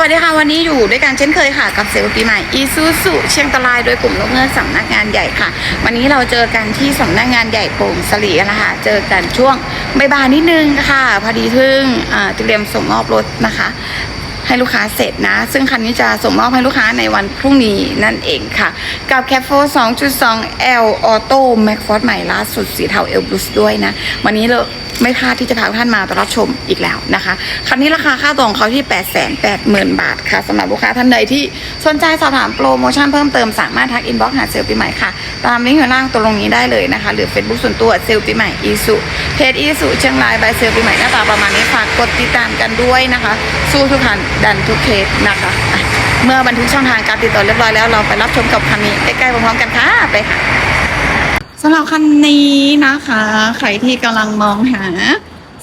วัสดีค่ะวันนี้อยู่ด้วยกันเช่นเคยค่ะกับเซลล์ปีใหม่อีซูซุเชียงตรายโดยกลุ่มลูกเงินสำนักงานใหญ่ค่ะ วันนี้เราเจอกันที่สำนักงานใหญ่โป่งสลีนะคะเจอกันช่วงบ่ายๆนิดนึงค่ะ พอดีเพิ่งอ่าเตรียมส่งมอบรถนะคะ ให้ลูกค้าเสร็จนะ ซึ่งคันนี้จะส่งมอบให้ลูกค้าในวันพรุ่งนี้นั่นเองค่ะ กับ c a f o 2.2 L Auto Max Force ใหม่ล่าสุดสีเทา L Plus ด้วยนะ วันนี้เรา ไม่พลาดที่จะพาท่านมาตรับชมอีกแล้วนะคะคันนี้ราคาค่าตัวของเขาที่ 880,000 บาทค่ะสำหรับลูกค้าท่านใดที่สนใจสอบถามโปรโมชั่นเพิ่มเติมสามารถทักอินบ็อกซ์หาเซลล์ปีใหม่ค่ะตามลิงก์อยู่ล่างตรงนี้ได้เลยนะคะหรือ Facebook ส่วนตัวเซลล์ปีใหม่อีสุเพจอีสุเชียงรายบายเซลล์ปีใหม่หน้าตาประมาณนี้ฝากกดติดตามกันด้วยนะคะ สู้ทุกคันดันทุกเคสนะคะอะเมื่อบันทึกช่องทางการติดต่อเรียบร้อยแล้วเราไปรับชมกับคันนี้ใกล้ๆพร้อมๆกันค่ะไปค่ะ สำหรับคันนี้นะคะ ใครที่กำลังมองหา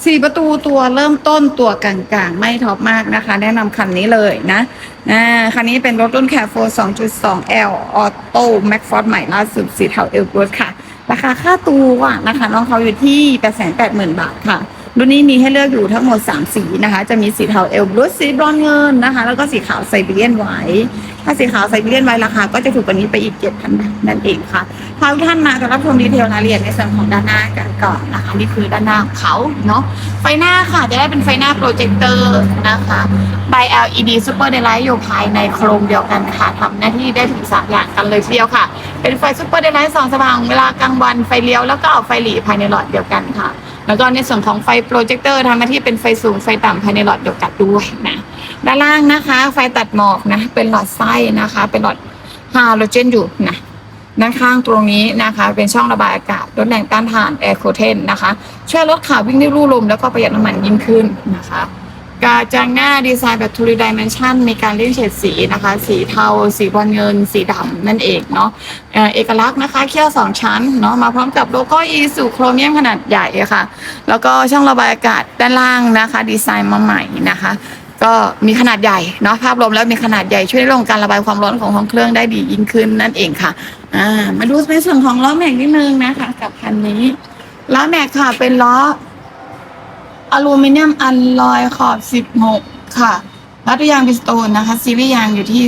สี่ประตูตัวเริ่มต้นตัวกลางๆ ไม่ท็อปมากนะคะ แนะนำคันนี้เลยนะอ่าคันนี้เป็นรถรุ่นแคฟโฟ2.2 L Auto Max Force ใหม่ล่าสุดสีเทาเอลกูดค่ะ ราคาค่าตัวนะคะ น้องเขาอยู่ที่ 880,000 บาทค่ะ รุ่นนี้มีให้เลือกอยู่ทั้งหมด 3 สีนะคะ จะมีสีเทาเอลบลูสีบรอนซ์เงินนะคะ แล้วก็สีขาวไซบีเรียนไว้ ถ้าสีขาวไซบีเรียนไว้ราคาก็จะถูกกว่านี้ไปอีก 7,000บาทนั่นเองค่ะพาทุกท่านมาจะรับชมดีเทลรายละเอียดในส่วนของด้านหน้ากันก่อนนะคะนี่คือด้านหน้าของเขาเนาะไฟหน้าค่ะจะได้เป็นไฟหน้าโปรเจคเตอร์นะคะ by LED Super Daylight อยู่ภายในโครงเดียวกันค่ะทำหน้าที่ได้ถึงสามอย่างกันเลยทีเดียวค่ะ เป็นไฟ Super Daylight สองสว่างเวลากลางวันไฟเลี้ยวแล้วก็เอาไฟหลีภายในหลอดเดียวกันค่ะ แล้วก็ในส่วนของไฟโปรเจคเตอร์ทำหน้าที่เป็นไฟสูงไฟต่ำภายในหลอดเดียวกันด้วยนะด้านล่างนะคะ ไฟตัดหมอกนะเป็นหลอดไส้นะคะ เป็นหลอดฮาโลเจนอยู่นะด้านข้างตรงนี้นะคะ เป็นช่องระบายอากาศลดแรงต้านทานแอร์โคเทนนะคะ ช่วยลดข่าววิ่งได้รูลมแล้วก็ประหยัดน้ำมันยิ่งขึ้นนะคะ กาจังหน้าดีไซน์แบบทูริดิเมนชันมีการเล่นเฉดสีนะคะ สีเทา สีบอลเงิน สีดำนั่นเองเนาะเอกลักษณ์นะคะเขี้ยวสองชั้นเนาะมาพร้อมกับโลโก้อีสุโครเมียมขนาดใหญ่ค่ะ แล้วก็ช่องระบายอากาศด้านล่างนะคะ ดีไซน์มาใหม่นะคะ ก็มีขนาดใหญ่เนาะภาพรวมแล้วมีขนาดใหญ่ช่วยในเรื่องของการระบายความร้อนของห้องเครื่องได้ดียิ่งขึ้นนั่นเองค่ะอ่ามาดูในส่วนของล้อแม็กนิดนึงนะคะ กับคันนี้ล้อแม็กค่ะเป็นล้อ อลูมิเนียมอัลลอยขอบ 16 ค่ะรัดยางบิสโตนนะคะ ซีรีส์ยางอยู่ที่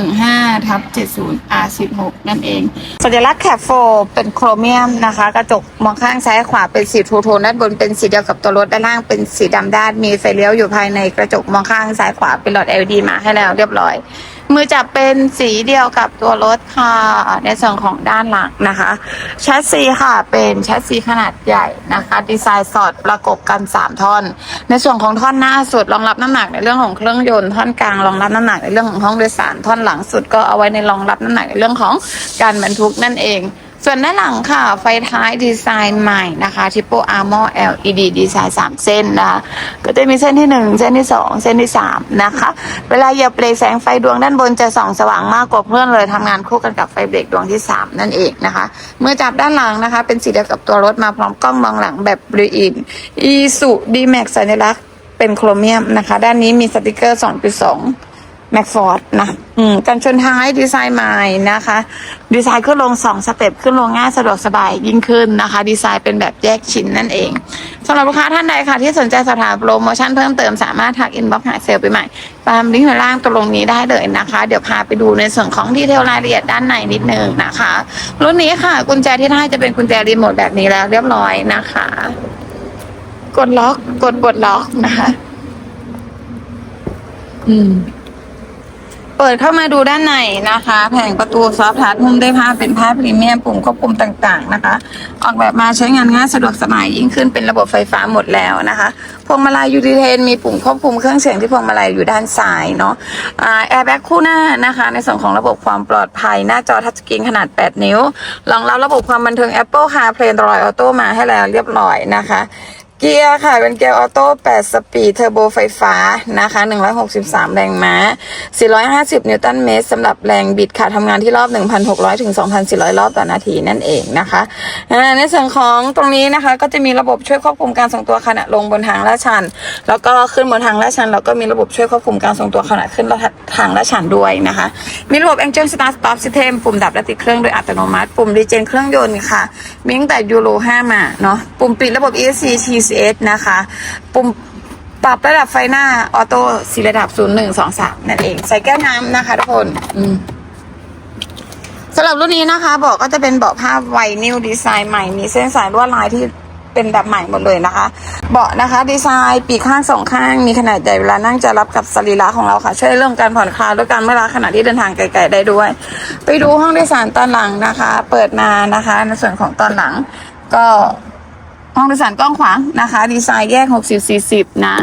215ทับ70 R16 นั่นเอง สัญลักษณ์แคปโฟเป็นโครเมียมนะคะ กระจกมองข้างซ้ายขวาเป็นสีทูโทนด้านบนเป็นสีเดียวกับตัวรถด้านล่างเป็นสีดำด้านมีไฟเลี้ยวอยู่ภายในกระจกมองข้างซ้ายขวาเป็นหลอด LED มาให้แล้วเรียบร้อย มือจับเป็นสีเดียวกับตัวรถค่ะ ในส่วนของด้านหลังนะคะ แชสซีค่ะเป็นแชสซีขนาดใหญ่นะคะ ดีไซน์สอดประกบกัน 3 ท่อน ในส่วนของท่อนหน้าสุดรองรับน้ำหนักในเรื่องของเครื่องยนต์ท่อนกลางรองรับน้ำหนักในเรื่องของห้องโดยสารท่อนหลังสุดก็เอาไว้ในรองรับน้ำหนักในเรื่องของการบรรทุกนั่นเอง ส่วนด้านหลังค่ะ ไฟท้ายดีไซน์ใหม่นะคะ Triple Armor LED ดีไซน์ 3 เส้นนะคะก็จะมีเส้นที่ 1 เส้นที่ 2 เส้นที่ 3 นะคะ เวลาเหยียบเบรกแสงไฟดวงด้านบนจะส่องสว่างมากกว่าเพื่อนเลยทำงานคู่กันกับไฟเบรกดวงที่ 3 นั่นเองนะคะ เมื่อจับด้านหลังนะคะ เป็นสีเดียวกับตัวรถมาพร้อมกล้องมองหลังแบบบลูอินอีสุดีแม็กสัญลักษณ์เป็นโครเมียมนะคะ ด้านนี้มีสติกเกอร์ 2.2 แม็กฟอร์ดนะ อืมกันชนท้ายดีไซน์ใหม่นะคะ ดีไซน์ขึ้นลงสองสเต็ปขึ้นลงง่ายสะดวกสบายยิ่งขึ้นนะคะ ดีไซน์เป็นแบบแยกชิ้นนั่นเองสำหรับลูกค้าท่านใดค่ะ ที่สนใจสอบถามโปรโมชั่นเพิ่มเติมสามารถทักอินบ็อกซ์หาเซลล์ไปใหม่ตามลิงก์ข้างล่างตรงนี้ได้เลยนะคะ เดี๋ยวพาไปดูในส่วนของดีเทลรายละเอียดด้านในนิดนึงนะคะรุ่นนี้ค่ะ กุญแจที่ได้จะเป็นกุญแจรีโมทแบบนี้แล้วเรียบร้อยนะคะ กดล็อกกดปลดล็อกนะคะ อืม เปิดเข้ามาดูด้านในนะคะ แผงประตูซอฟท์ทัชหุ้มด้วยผ้าเป็นผ้าพรีเมียมปุ่มควบคุมต่างๆนะคะ ออกแบบมาใช้งานง่ายสะดวกสบายยิ่งขึ้นเป็นระบบไฟฟ้าหมดแล้วนะคะพวงมาลัยยูทิเทนมีปุ่มควบคุมเครื่องเสียงที่พวงมาลัยอยู่ด้านซ้ายเนาะแอร์แบ็กคู่หน้านะคะ ในส่วนของระบบความปลอดภัย หน้าจอทัชสกรีนขนาด 8 นิ้วรองรับระบบความบันเทิง Apple CarPlay Android Auto มาให้แล้วเรียบร้อยนะคะ เกียร์ค่ะ เป็นเกียร์ออโต้ 8 สปีดเทอร์โบไฟฟ้านะคะ 163 แรงม้า 450 นิวตันเมตรสำหรับแรงบิดค่ะทำงานที่รอบ 1,600 ถึง 2,400 รอบต่อนาทีนั่นเองนะคะในส่วนของตรงนี้นะคะก็จะมีระบบช่วยควบคุมการทรงตัวขณะลงบนทางลาดชัน แล้วก็ขึ้นบนทางลาดชัน แล้วก็มีระบบช่วยควบคุมการทรงตัวขณะขึ้นทางลาดชันด้วยนะคะ มีระบบ Angel Start Stop System ปุ่มดับและติดเครื่องโดยอัตโนมัติ ปุ่มรีเจนเครื่องยนต์ค่ะ มีตั้งแต่ยูโร 5 มาเนาะ ปุ่มปิดระบบ ESC TCS นะคะ ปุ่มปรับระดับไฟหน้า ออโต้สี่ระดับ 0 1 2 3 นั่นเอง ใส่แก้วน้ำนะคะทุกคนสำหรับรุ่นนี้นะคะเบาะก็จะเป็นเบาะผ้าไวนิวดีไซน์ใหม่ มีเส้นสายลวดลายที่เป็นแบบใหม่หมดเลยนะคะ เบาะนะคะ ดีไซน์ปีกข้างสองข้าง มีขนาดใหญ่เวลานั่งจะรับกับสรีระของเราค่ะ ช่วยเรื่องการผ่อนคลายด้วยการเมื่อลาขณะที่เดินทางไกลๆได้ด้วย ไปดูห้องโดยสารตอนหลังนะคะ เปิดมานะคะ ในส่วนของตอนหลังก็ ห้องโดยสารกว้างขวางนะคะ ดีไซน์แยก60 40นะ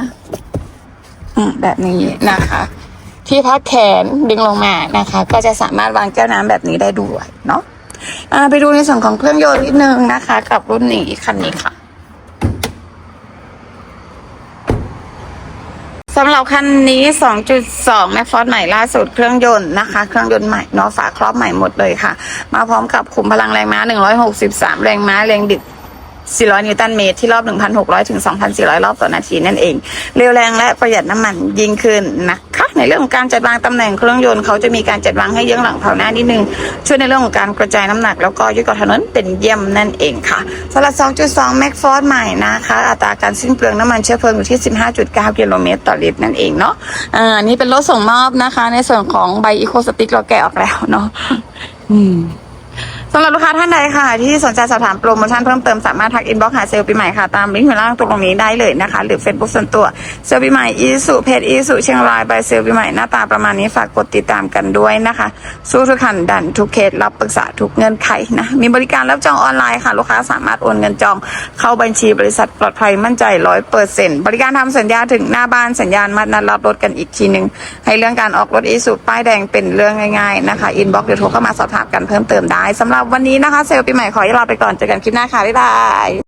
อืมแบบนี้นะคะ ที่พักแขนดึงลงมานะคะ ก็จะสามารถวางแก้วน้ำแบบนี้ได้ด้วยเนาะอ่าไปดูในส่วนของเครื่องยนต์นิดนึงนะคะ กับรุ่นนี้คันนี้ค่ะสำหรับคันนี้ 2.2 แมฟฟอร์ใหม่ล่าสุดเครื่องยนต์นะคะ เครื่องยนต์ใหม่เนาะฝาครอบใหม่หมดเลยค่ะ มาพร้อมกับขุมพลังแรงม้า 163 แรงม้าแรงบิด 400 นิวตันเมตรที่รอบ 1,600 ถึง 2,400 รอบต่อนาทีนั่นเอง เร็วแรงและประหยัดน้ำมันยิ่งขึ้นนะคะ ในเรื่องของการจัดวางตำแหน่งเครื่องยนต์เขาจะมีการจัดวางให้เยื้องหลังเผาหน้านิดนึง ช่วยในเรื่องของการกระจายน้ำหนัก แล้วก็ยึดเกาะถนนเป็นเยี่ยมนั่นเองค่ะสำหรับ 2.2 แม็กฟอร์ดใหม่นะคะ อัตราการสิ้นเปลืองน้ำมันเชื้อเพลิงอยู่ที่ 15.9 กิโลเมตรต่อลิตรนั่นเองเนาะอ่านี่เป็นรถส่งมอบนะคะ ในส่วนของใบอีโคสติกเราแกะออกแล้วเนาะอืม สำหรับลูกค้าท่านใดค่ะ ที่สนใจสอบถามโปรโมชั่นเพิ่มเติมสามารถทักอินบ็อกซ์หาเซลล์ปีใหม่ค่ะ ตามลิงก์ข้างล่างตรงนี้ได้เลยนะคะ หรือ Facebook ส่วนตัวเซลล์ปีใหม่อีสุเพจอีสุเชียงรายบายเซลล์ปีใหม่หน้าตาประมาณนี้ฝากกดติดตามกันด้วยนะคะ สู้ทุกขันดันทุกเคสรับปรึกษาทุกเงื่อนไขนะมีบริการรับจองออนไลน์ค่ะ ลูกค้าสามารถโอนเงินจองเข้าบัญชีบริษัทปลอดภัยมั่นใจร้อยเปอร์เซ็นต์บริการทำสัญญาถึงหน้าบ้านสัญญาณมัดนัดรับรถกันอีกทีหนึ่งให้เรื่องการออกรถอีสุป้ายแดงเป็นเรื่องง่ายๆนะคะอินบ็อกซ์หรือโทรเข้ามาสอบถามกันเพิ่มเติมได้สำหรับวันนี้นะคะเซลล์ปีใหม่ขอลาไปก่อนเจอกันคลิปหน้าค่ะ บ๊ายบาย